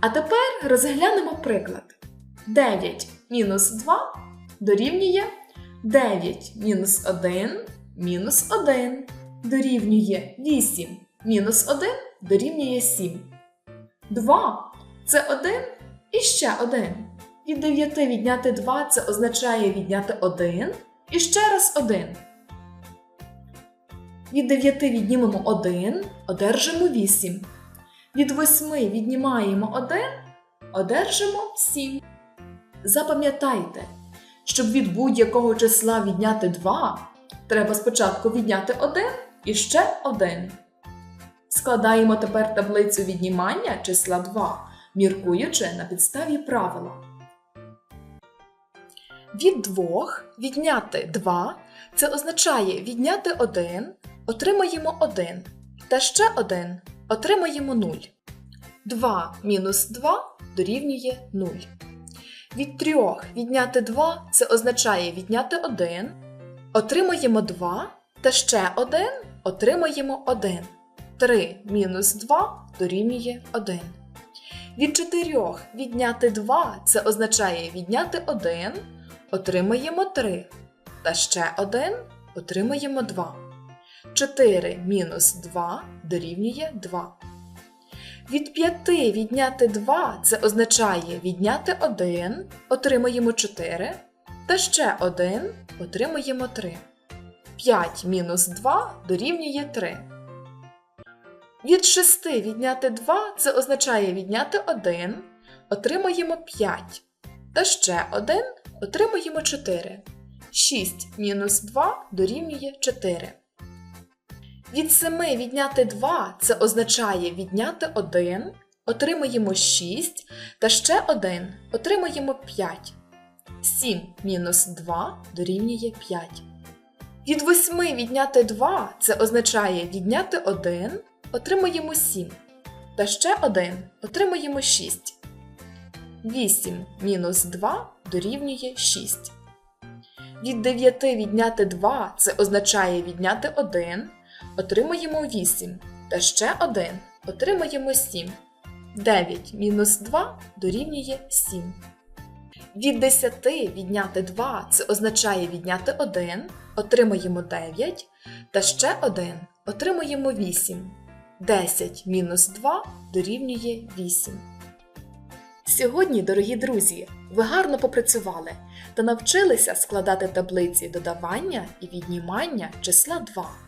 А тепер розглянемо приклад. 9 мінус 2 дорівнює 9 мінус 1 мінус 1 дорівнює 8 мінус 1 дорівнює 7. 2 це 1 і ще 1. Від 9 відняти 2 це означає відняти 1 і ще раз 1. Від 9 віднімемо 1, одержимо 8. Від 8 віднімаємо 1, одержимо 7. Запам'ятайте, щоб від будь-якого числа відняти 2, треба спочатку відняти 1 і ще 1. Складаємо тепер таблицю віднімання числа 2, міркуючи на підставі правила. Від 2 відняти 2 це означає відняти 1, отримаємо 1, та ще 1 отримаємо 0. 2 мінус 2 дорівнює 0. Від 3 відняти 2 це означає відняти 1, отримаємо 2, та ще 1 отримаємо 1. 3 мінус 2 дорівнює 1. Від 4 відняти 2 це означає відняти 1, отримаємо 3. Та ще 1 отримаємо 2. 4 мінус 2 дорівнює 2. Від 5 відняти 2 це означає відняти 1, отримаємо 4, та ще 1 отримаємо 3. 5 мінус 2 дорівнює 3. Від 6 відняти 2 це означає відняти 1, отримаємо 5. Та ще 1 отримаємо 4. 6 мінус 2 дорівнює 4. Від 7 відняти 2 це означає відняти 1, отримаємо 6, та ще 1 отримаємо 5. 7 мінус 2 дорівнює 5. Від 8 відняти 2 це означає відняти 1, отримаємо 7. Та ще 1 отримаємо 6. 8 мінус 2 дорівнює 6. Від 9 відняти 2 це означає відняти 1, отримаємо 8. Та ще 1 отримаємо 7. 9 мінус 2 дорівнює 7. Від 10 відняти 2 це означає відняти 1, отримаємо 9, та ще 1 отримаємо 8. 10 мінус 2 дорівнює 8. Сьогодні, дорогі друзі, ви гарно попрацювали та навчилися складати таблиці додавання і віднімання числа 2.